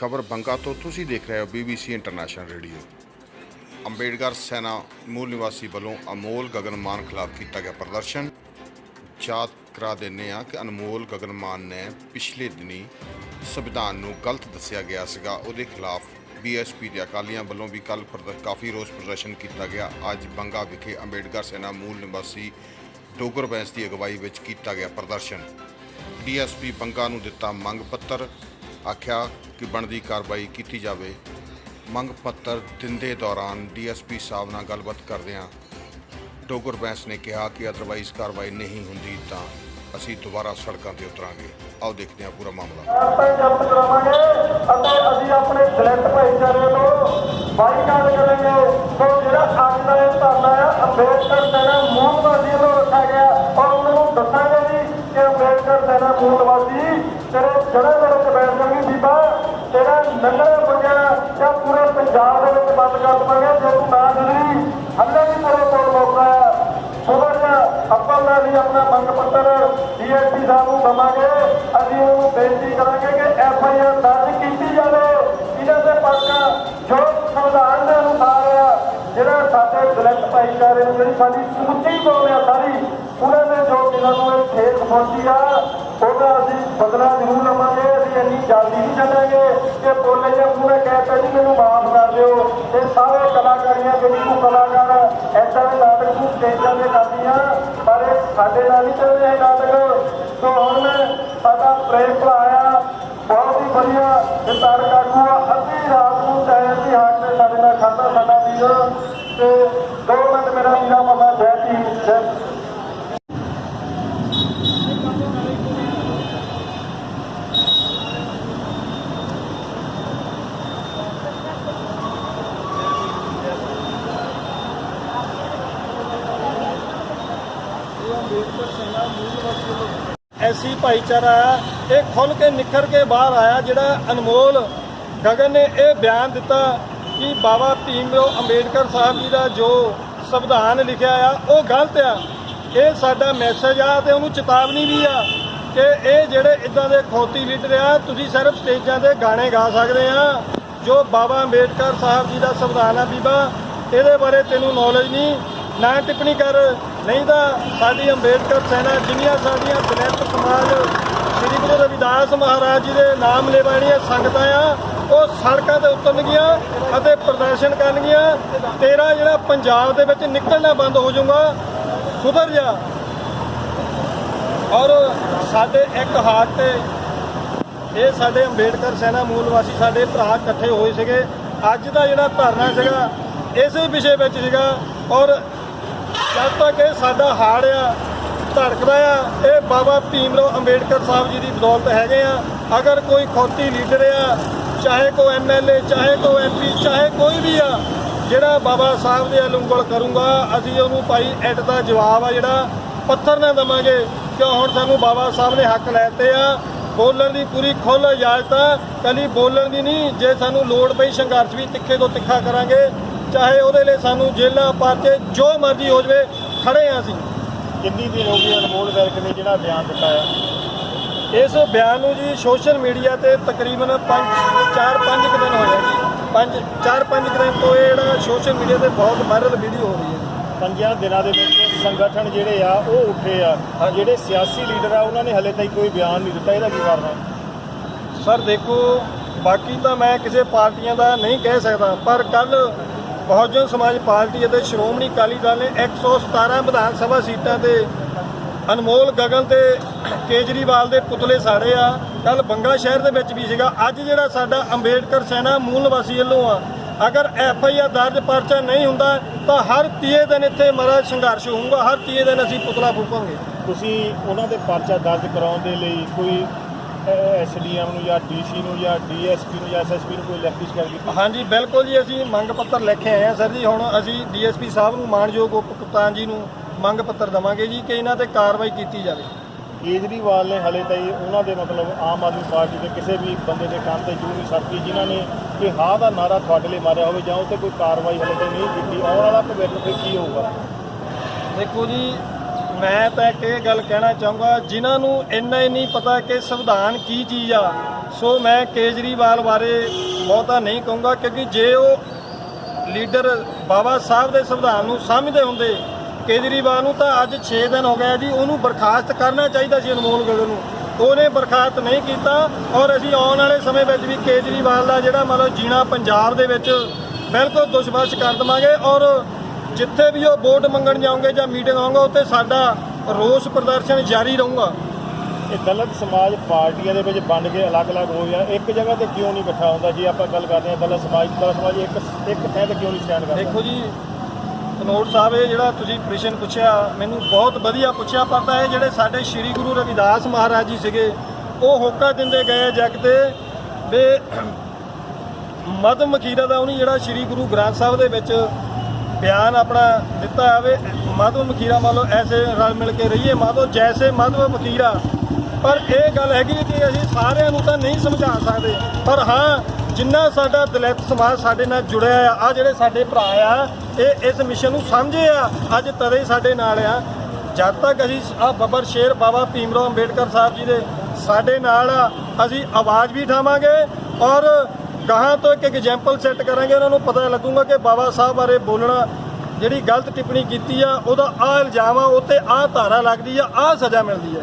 ਖਬਰ ਬੰਗਾ ਤੋਂ ਤੁਸੀਂ ਦੇਖ ਰਹੇ ਹੋ BBC international radio Ambedkar Sena ਮੂਲ ਨਿਵਾਸੀ ਵੱਲੋਂ ਅਮੋਲ ਗਗਨ ਮਾਨ ਖਿਲਾਫ ਕੀਤਾ ਗਿਆ ਪ੍ਰਦਰਸ਼ਨ। ਯਾਦ ਕਰਾ ਦਿੰਦੇ ਆ ਕਿ ਅਨਮੋਲ ਗਗਨ ਮਾਨ ਨੇ ਪਿਛਲੇ ਦਿਨੀ ਸੰਵਿਧਾਨ ਨੂੰ ਗਲਤ ਦੱਸਿਆ ਗਿਆ ਸੀਗਾ। ਉਹਦੇ ਖਿਲਾਫ ਬੀਐਸਪੀ ਦੇ ਅਕਾਲੀਆਂ ਵੱਲੋਂ ਵੀ ਕੱਲ ਕਾਫੀ ਰੋਸ ਪ੍ਰਦਰਸ਼ਨ ਕੀਤਾ ਗਿਆ। ਅੱਜ ਬੰਗਾ ਵਿਖੇ ਅੰਬੇਡਕਰ ਸੈਨਾ ਮੂਲ ਨਿਵਾਸੀ ਡੋਗਰ ਬੈਂਸ ਦੀ ਅਗਵਾਈ ਵਿੱਚ ਕੀਤਾ ਗਿਆ ਪ੍ਰਦਰਸ਼ਨ। ਡੀਐਸਪੀ ਬੰਗਾ ਨੂੰ ਦਿੱਤਾ ਮੰਗ ਪੱਤਰ। ਆਖਿਆ ਕਿ ਬਣਦੀ ਕਾਰਵਾਈ ਕੀਤੀ ਜਾਵੇ। ਮੰਗ ਪੱਤਰ ਦਿੰਦੇ ਦੌਰਾਨ ਡੀਐਸਪੀ ਸਾਹਿਬ ਨਾਲ ਗੱਲਬਾਤ ਕਰਦਿਆਂ ਡੋਗਰ ਬੈਂਸ ਨੇ ਕਿਹਾ ਕਿ ਅਦਰਵਾਈਜ਼ ਕਾਰਵਾਈ ਨਹੀਂ ਹੁੰਦੀ ਤਾਂ ਅਸੀਂ ਦੁਬਾਰਾ ਸੜਕਾਂ ਤੇ ਉਤਰਾਂਗੇ। ਆਓ ਦੇਖਦੇ ਹਾਂ ਪੂਰਾ ਮਾਮਲਾ। ਆਪਾਂ ਜਬਤ ਕਰਾਵਾਂਗੇ ਅਤੇ ਅਸੀਂ ਆਪਣੇ ਦਲਿਤ ਭਾਈਚਾਰੇ ਨੂੰ ਬਾਈਕਾਟ ਕਰਾਂਗੇ। ਸੋ ਜਿਹੜਾ ਅੱਜ ਦਾ ਇਹ ਧਰਨਾ ਹੈ ਅੰਬੇਡਕਰ ਸੈਨਾ ਮੂਲ ਨਿਵਾਸੀ ਨੂੰ ਰੱਖਿਆ ਗਿਆ। ਔਰ ਉਹਨਾਂ ਨੂੰ ਦੱਸਾਂਗੇ ਵੀ ਕਿ ਅੰਬੇਡਕਰ ਸੈਨਾ ਮੂਲ ਨਿਵਾਸੀ ਤੇਰੇ ਜੜੇ ਦੇ ਵਿੱਚ ਬੈਠ ਜਾਣਗੇ ਬੀਬਾ। ਤੇਰਾ ਨੰਗਲੇ ਬੰਦਿਆ ਜਾਂ ਪੂਰੇ ਪੰਜਾਬ ਦੇ ਵਿੱਚ ਬੰਦ ਕਰ ਦਵਾਂਗੇ, ਜੇ ਤੂੰ ਨਾ ਦਿੱਲੀ ਹੱਲੇ ਵੀ ਤੇਰੇ ਕੋਲ ਮੌਕਾ ਹੈ ਸੁਬਰ ਆਪਾਂ ਦਾ ਵੀ ਆਪਣਾ ਮੰਗ ਪੱਤਰ ਡੀਐਸਪੀ ਸਾਹਿਬ ਨੂੰ ਦਵਾਂਗੇ। ਅਸੀਂ ਉਹਨੂੰ ਬੇਨਤੀ ਕਰਾਂਗੇ ਕਿ ਐਫ ਆਈ ਆਰ ਦਰਜ ਕੀਤੀ ਜਾਵੇ। ਇਹਨਾਂ ਦੇ ਪਰਚਾ ਜੋ ਸੰਵਿਧਾਨ ਦੇ ਅਨੁਸਾਰ ਆ, ਜਿਹੜਾ ਸਾਡੇ ਦਲਿਤ ਭਾਈਚਾਰੇ ਨੂੰ ਜਿਹੜੀ ਸਾਡੀ ਸਮੁੱਚੀ ਕੌਮ ਆ ਸਾਰੀ ਉਹਨਾਂ ਦੇ ਜੋ ਇਹਨਾਂ ਨੂੰ ਇਹ ਠੇਸ ਪਹੁੰਚੀ ਆ ਉਹਦਾ ਅਸੀਂ ਬਦਲਾ ਜ਼ਰੂਰ ਲਵਾਂਗੇ, ਅਸੀਂ ਇੰਨੀ ਜਲਦੀ ਨਹੀਂ ਚੱਲਾਂਗੇ। ਕਿ ਬੋਲੇ ਜਾਂ ਪੂਰੇ ਕਹਿਤਾ ਜੀ, ਮੈਨੂੰ ਮਾਫ ਕਰ ਦਿਓ। ਇਹ ਸਾਰੇ ਕਲਾਕਾਰੀਆਂ ਜਿਹੜੀ ਨੂੰ ਕਲਾਕਾਰ ਐਦਾਂ ਦੇ ਨਾਟਕ ਨੂੰ ਸਟੇਜਾਂ ਤੇ ਕਰਦੀਆਂ, ਪਰ ਸਾਡੇ ਨਾਲ ਨਹੀਂ ਚੱਲਦੇ ਇਹ ਨਾਟਕ। ਸੋ ਹੁਣ ਸਾਡਾ ਪ੍ਰੇਮ ਭਰਾ ਆ, ਬਹੁਤ ਹੀ ਵਧੀਆ ਵਿਚਾਰ ਕਾਟੂ ਆ। ਅੱਧੀ ਰਾਤ ਨੂੰ ਚਾਹੇ ਅਸੀਂ ਹਾਟ ਤੇ ਸਾਡੇ ਨਾਲ ਖਾਂਦਾ ਸਾਡਾ ਵੀਰ। ਤੇ ਦੋ ਮਿੰਟ ਮੇਰਾ ਵੀਰਾ ਮਮਾ ਜੈ ਜੀ ਜੈ ਭਾਈਚਾਰਾ ਹੈ, ਇਹ ਖੁੱਲ ਕੇ ਨਿਖਰ ਕੇ ਬਾਹਰ ਆਇਆ ਜਿਹੜਾ ਅਨਮੋਲ ਗਗਨ ਨੇ ਇਹ ਬਿਆਨ ਦਿੱਤਾ ਕਿ ਬਾਬਾ ਭੀਮਰਾਓ ਅੰਬੇਡਕਰ ਸਾਹਿਬ ਜੀ ਦਾ ਜੋ ਸੰਵਿਧਾਨ ਲਿਖਿਆ ਆ ਉਹ ਗਲਤ ਆ। ਇਹ ਸਾਡਾ ਮੈਸੇਜ ਆ ਤੇ ਉਹਨੂੰ ਚੇਤਾਵਨੀ ਵੀ ਆ ਕਿ ਇਹ ਜਿਹੜੇ ਇਦਾਂ ਦੇ ਖੋਤੀ ਲੀਡਰ ਆ ਤੁਸੀਂ ਸਿਰਫ ਸਟੇਜਾਂ ਤੇ ਗਾਣੇ ਗਾ ਸਕਦੇ ਆ ਜੋ ਬਾਬਾ ਅੰਬੇਡਕਰ ਸਾਹਿਬ ਜੀ ਦਾ ਸੰਵਿਧਾਨ ਆ ਬੀਬਾ ਇਹਦੇ ਬਾਰੇ ਤੈਨੂੰ ਨੌਲੇਜ ਨਹੀਂ। ਨਾ ਟਿੱਪਣੀ ਕਰ, ਨਹੀਂ ਤਾਂ ਸਾਡੀ ਅੰਬੇਡਕਰ ਸੈਨਾ ਜਿੰਨੀਆਂ ਸਾਡੀਆਂ ਦਲਿਤ ਸਮਾਜ, ਸ੍ਰੀ ਗੁਰੂ ਰਵਿਦਾਸ ਮਹਾਰਾਜ ਜੀ ਦੇ ਨਾਮ ਲੈਵਾਣੀਆਂ ਸੰਗਤਾਂ ਆ, ਉਹ ਸੜਕਾਂ ਤੇ ਉਤਰਨਗੀਆਂ ਅਤੇ ਪ੍ਰਦਰਸ਼ਨ ਕਰਨਗੀਆਂ। ਤੇਰਾ ਜਿਹੜਾ ਪੰਜਾਬ ਦੇ ਵਿੱਚ ਨਿਕਲਣਾ ਬੰਦ ਹੋ ਜਾਊਗਾ, ਸੁਧਰ ਜਾ। ਔਰ ਸਾਡੇ ਇੱਕ ਹਾਟ ਤੇ, ਇਹ ਸਾਡੇ ਅੰਬੇਡਕਰ ਸੈਨਾ ਮੂਲ ਵਾਸੀ ਸਾਡੇ ਭਰਾ ਇਕੱਠੇ ਹੋਏ ਸੀਗੇ। ਅੱਜ ਦਾ ਜਿਹੜਾ ਧਰਨਾ ਸੀਗਾ, ਇਸੇ ਵਿਸ਼ੇ ਵਿੱਚ ਸੀਗਾ। ਔਰ ਜਦ ਤੱਕ ਇਹ ਸਾਡਾ ਹਾੜ ਆ ਧੜਕਦਾ ਆ, ਇਹ ਬਾਬਾ ਭੀਮਰਾਓ ਅੰਬੇਡਕਰ ਸਾਹਿਬ ਜੀ ਦੀ ਬਦੌਲਤ ਹੈਗੇ ਆ। ਅਗਰ ਕੋਈ ਖੋਤੀ ਲੀਡਰ ਆ, ਚਾਹੇ ਕੋਈ ਐਮਐਲਏ ਚਾਹੇ ਕੋਈ ਐਮਪੀ ਚਾਹੇ ਕੋਈ ਵੀ ਆ, ਜਿਹੜਾ ਬਾਬਾ ਸਾਹਿਬ ਦੇ ਅਲੰਗਲ ਕਰੂੰਗਾ, ਅਸੀਂ ਉਹਨੂੰ ਭਾਈ ਐਟ ਦਾ ਜਵਾਬ ਆ ਜਿਹੜਾ ਪੱਥਰ ਨਾ ਦਵਾਂਗੇ। ਕਿਉਂ? ਹੁਣ ਸਾਨੂੰ ਬਾਬਾ ਸਾਹਿਬ ਨੇ ਹੱਕ ਲੈਤੇ ਆ। ਬੋਲਣ ਦੀ ਪੂਰੀ ਖੁੱਲ੍ਹ ਇਜਾਜ਼ਤ ਆ। ਕੱਲੀ ਬੋਲਣ ਦੀ ਨਹੀਂ, ਜੇ ਸਾਨੂੰ ਲੋੜ ਪਈ ਸੰਘਰਸ਼ ਵੀ ਤਿੱਖੇ ਤੋਂ ਤਿੱਖਾ ਕਰਾਂਗੇ ਚਾਹੇ ਉਹਦੇ ਲਈ ਸਾਨੂੰ ਜੇਲ੍ਹਾਂ ਪਾਰਚੇ ਜੋ ਮਰਜ਼ੀ ਹੋ ਜਵੇ ਖੜੇ ਆ ਅਸੀਂ। ਕਿੰਨੀ ਦਿਨ ਹੋ ਗਈ ਅਨਮੋਲ ਵੈਲਕ ਨੇ ਜਿਹੜਾ ਬਿਆਨ ਦਿੱਤਾ ਆ ਇਸ ਬਿਆਨ ਨੂੰ ਜੀ ਸੋਸ਼ਲ ਮੀਡੀਆ ਤੇ ਤਕਰੀਬਨ 5 4-5 ਦਿਨ ਹੋਏ ਜੀ। 5 4-5 ਦਿਨ ਤੋਂ ਇਹ ਜਿਹੜਾ ਸੋਸ਼ਲ ਮੀਡੀਆ ਤੇ ਬਹੁਤ ਵਾਇਰਲ ਵੀਡੀਓ ਹੋ ਰਹੀ ਹੈ। ਪੰਜਾਂ ਦਿਨਾਂ ਦੇ ਵਿੱਚ ਸੰਗਠਨ ਜਿਹੜੇ ਆ ਉਹ ਉੱਠੇ ਆ। ਜਿਹੜੇ ਸਿਆਸੀ ਲੀਡਰ ਆ ਉਹਨਾਂ ਨੇ ਹਲੇ ਤਾਈਂ ਕੋਈ ਬਿਆਨ ਨਹੀਂ ਦਿੱਤਾ ਇਹਦਾ ਕੀ ਕਾਰਨ ਹੈ? ਸਰ ਦੇਖੋ ਬਾਕੀ ਤਾਂ ਮੈਂ ਕਿਸੇ ਪਾਰਟੀਆਂ ਦਾ ਨਹੀਂ ਕਹਿ ਸਕਦਾ ਪਰ ਕੱਲ ਬਹੁਜਨ ਸਮਾਜ ਪਾਰਟੀ ਅਤੇ ਸ਼੍ਰੋਮਣੀ ਅਕਾਲੀ ਦਲ ਨੇ 117 ਵਿਧਾਨ ਸਭਾ ਸੀਟਾਂ ਤੇ ਅਨਮੋਲ ਗਗਨ ਤੇ ਕੇਜਰੀਵਾਲ ਦੇ ਪੁਤਲੇ ਸਾੜੇ ਆ। ਕੱਲ ਬੰਗਾ ਸ਼ਹਿਰ ਦੇ ਵਿੱਚ ਵੀ ਸੀਗਾ। ਅੱਜ ਜਿਹੜਾ ਸਾਡਾ ਅੰਬੇਡਕਰ ਸੈਨਾ ਮੂਲ ਨਿਵਾਸੀ ਵੱਲੋਂ ਆ, ਅਗਰ ਐਫ ਆਈ ਆਰ ਦਰਜ ਪਰਚਾ ਨਹੀਂ ਹੁੰਦਾ, ਤਾਂ ਹਰ ਤੀਏ ਦਿਨ ਇੱਥੇ ਮਹਾਰਾਜ ਸੰਘਰਸ਼ ਹੋਊਗਾ। ਹਰ ਤੀਏ ਦਿਨ ਅਸੀਂ ਪੁਤਲਾ ਫੂਕਾਂਗੇ। ਤੁਸੀਂ ਉਹਨਾਂ ਦੇ ਪਰਚਾ ਦਰਜ ਕਰਾਉਣ ਦੇ ਲਈ ਕੋਈ ਐਸਡੀਐਮ ਨੂੰ ਜਾਂ ਡੀਸੀ ਨੂੰ ਜਾਂ ਡੀਐਸਪੀ ਨੂੰ ਜਾਂ ਐਸਐਸਪੀ ਨੂੰ ਕੋਈ ਲਿਖਤੀ ਸ਼ਿਕਾਇਤ ਕੀਤੀ ਹਾਂਜੀ ਬਿਲਕੁਲ ਜੀ ਅਸੀਂ ਮੰਗ ਪੱਤਰ ਲੈ ਕੇ ਆਏ ਹਾਂ ਸਰ ਜੀ। ਹੁਣ ਅਸੀਂ ਡੀਐਸਪੀ ਸਾਹਿਬ ਨੂੰ ਮਾਨਯੋਗ ਉਪ ਕਪਤਾਨ ਜੀ ਨੂੰ ਮੰਗ ਪੱਤਰ ਦਵਾਂਗੇ ਜੀ ਕਿ ਇਹਨਾਂ ਤੇ ਕਾਰਵਾਈ ਕੀਤੀ ਜਾਵੇ। ਕੇਜਰੀਵਾਲ ਨੇ ਹਲੇ ਤਾਈਂ ਉਹਨਾਂ ਦੇ ਮਤਲਬ ਆਮ ਆਦਮੀ ਪਾਰਟੀ ਦੇ ਕਿਸੇ ਵੀ ਬੰਦੇ ਦੇ ਕੰਨ ਤੇ ਜੂ ਨਹੀਂ ਸੜਕੀ ਜਿਨ੍ਹਾਂ ਨੇ ਕਿ ਹਾਂ ਦਾ ਨਾਰਾ ਤੁਹਾਡੇ ਲਈ ਮਾਰਿਆ ਹੋਵੇ ਜਾਂ ਉਹ ਤੇ ਕੋਈ ਕਾਰਵਾਈ ਹਲੇ ਤਾਈਂ ਨਹੀਂ ਕੀਤੀ ਆਉਣ ਵਾਲਾ ਭਵਿੱਖ ਫਿਰ ਕੀ ਹੋਊਗਾ? ਦੇਖੋ ਜੀ ਮੈਂ ਤਾਂ ਇੱਕ ਇਹ ਗੱਲ ਕਹਿਣਾ ਚਾਹੂੰਗਾ, ਜਿਨ੍ਹਾਂ ਨੂੰ ਇੰਨਾ ਹੀ ਨਹੀਂ ਪਤਾ ਕਿ ਸੰਵਿਧਾਨ ਕੀ ਚੀਜ਼ ਆ, ਸੋ ਮੈਂ ਕੇਜਰੀਵਾਲ ਬਾਰੇ ਬਹੁਤਾ ਨਹੀਂ ਕਹੂੰਗਾ, ਕਿਉਂਕਿ ਜੇ ਉਹ ਲੀਡਰ ਬਾਬਾ ਸਾਹਿਬ ਦੇ ਸੰਵਿਧਾਨ ਨੂੰ ਸਮਝਦੇ ਹੁੰਦੇ, ਕੇਜਰੀਵਾਲ ਨੂੰ ਤਾਂ ਅੱਜ 6 ਦਿਨ ਹੋ ਗਏ ਜੀ, ਉਹਨੂੰ ਬਰਖਾਸਤ ਕਰਨਾ ਚਾਹੀਦਾ ਸੀ ਅਨਮੋਲ ਗਗਨ ਨੂੰ। ਉਹਨੇ ਬਰਖਾਸਤ ਨਹੀਂ ਕੀਤਾ ਔਰ ਅਸੀਂ ਆਉਣ ਵਾਲੇ ਸਮੇਂ ਵਿੱਚ ਵੀ ਕੇਜਰੀਵਾਲ ਦਾ ਜਿਹੜਾ ਮਤਲਬ ਜੀਣਾ ਪੰਜਾਬ ਦੇ ਵਿੱਚ ਬਿਲਕੁਲ ਦੁਸ਼ਵਾਸ਼ ਕਰ ਦੇਵਾਂਗੇ ਔਰ ਜਿੱਥੇ ਵੀ ਉਹ ਵੋਟ ਮੰਗਣ ਜਾਓਗੇ ਜਾਂ ਮੀਟਿੰਗ ਆਉਂਗਾ ਉੱਥੇ ਸਾਡਾ ਰੋਸ ਪ੍ਰਦਰਸ਼ਨ ਜਾਰੀ ਰਹੂਗਾ। ਇਹ ਦਲਿਤ ਸਮਾਜ ਪਾਰਟੀਆਂ ਦੇ ਵਿੱਚ ਵੰਡ ਕੇ ਅਲੱਗ-ਅਲੱਗ ਹੋ ਗਿਆ। ਇੱਕ ਜਗ੍ਹਾ ਤੇ ਕਿਉਂ ਨਹੀਂ ਇਕੱਠਾ ਹੁੰਦਾ? ਜੇ ਆਪਾਂ ਗੱਲ ਕਰਦੇ ਹਾਂ ਦਲਿਤ ਸਮਾਜ ਦਲਿਤ ਸਮਾਜ ਇੱਕ ਇੱਕ ਥਾਂ ਤੇ ਕਿਉਂ ਨਹੀਂ ਸਟੈਂਡ ਕਰਦਾ? ਦੇਖੋ ਜੀ ਕਨੋਟ ਸਾਹਿਬ ਇਹ ਜਿਹੜਾ ਤੁਸੀਂ ਪ੍ਰਸ਼ਨ ਪੁੱਛਿਆ ਮੈਨੂੰ ਬਹੁਤ ਵਧੀਆ ਪੁੱਛਿਆ ਪਰ ਤਾਂ ਇਹ ਜਿਹੜੇ ਸਾਡੇ ਸ੍ਰੀ ਗੁਰੂ ਰਵਿਦਾਸ ਮਹਾਰਾਜ ਜੀ ਸੀਗੇ ਉਹ ਹੋਕਾ ਦਿੰਦੇ ਗਏ ਜਗ ਤੇ ਵੀ ਮਦ ਮਖੀਰਾ ਦਾ ਉਹਨੇ ਜਿਹੜਾ ਸ੍ਰੀ ਗੁਰੂ ਗ੍ਰੰਥ ਸਾਹਿਬ ਦੇ ਵਿੱਚ ਬਿਆਨ ਆਪਣਾ ਦਿੱਤਾ ਹੈ ਵੀ ਮਾਧਵ ਮਖੀਰਾ ਮੰਨ ਲਓ ਐਸੇ ਰਲ ਮਿਲ ਕੇ ਰਹੀਏ। ਮਾਧੋ ਜੈਸੇ ਮਾਧਵ ਮਖੀਰਾ। ਪਰ ਇਹ ਗੱਲ ਹੈਗੀ ਕਿ ਅਸੀਂ ਸਾਰਿਆਂ ਨੂੰ ਤਾਂ ਨਹੀਂ ਸਮਝਾ ਸਕਦੇ, ਪਰ ਹਾਂ, ਜਿੰਨਾ ਸਾਡਾ ਦਲਿਤ ਸਮਾਜ ਸਾਡੇ ਨਾਲ ਜੁੜਿਆ ਆ ਆ ਜਿਹੜੇ ਸਾਡੇ ਭਰਾ ਆ, ਇਹ ਇਸ ਮਿਸ਼ਨ ਨੂੰ ਸਮਝੇ ਆ, ਅੱਜ ਤਦੇ ਸਾਡੇ ਨਾਲ ਆ। ਜਦ ਤੱਕ ਅਸੀਂ ਆ ਬੱਬਰ ਸ਼ੇਰ ਬਾਬਾ ਭੀਮਰਾਓ ਅੰਬੇਡਕਰ ਸਾਹਿਬ ਜੀ ਦੇ ਸਾਡੇ ਨਾਲ ਆ, ਅਸੀਂ ਆਵਾਜ਼ ਵੀ ਉਠਾਵਾਂਗੇ ਔਰ ਗਾਹਾਂ ਤੋਂ ਇੱਕ ਐਗਜ਼ਾਮਪਲ ਸੈੱਟ ਕਰਾਂਗੇ, ਉਹਨਾਂ ਨੂੰ ਪਤਾ ਲੱਗੂਗਾ ਕਿ ਬਾਬਾ ਸਾਹਿਬ ਬਾਰੇ ਬੋਲਣਾ ਜਿਹੜੀ ਗਲਤ ਟਿੱਪਣੀ ਕੀਤੀ ਆ, ਉਹਦਾ ਆ ਇਲਜ਼ਾਮ ਆ, ਉੱਤੇ ਆ ਧਾਰਾ ਲੱਗਦੀ ਆ ਆ ਸਜ਼ਾ ਮਿਲਦੀ ਆ।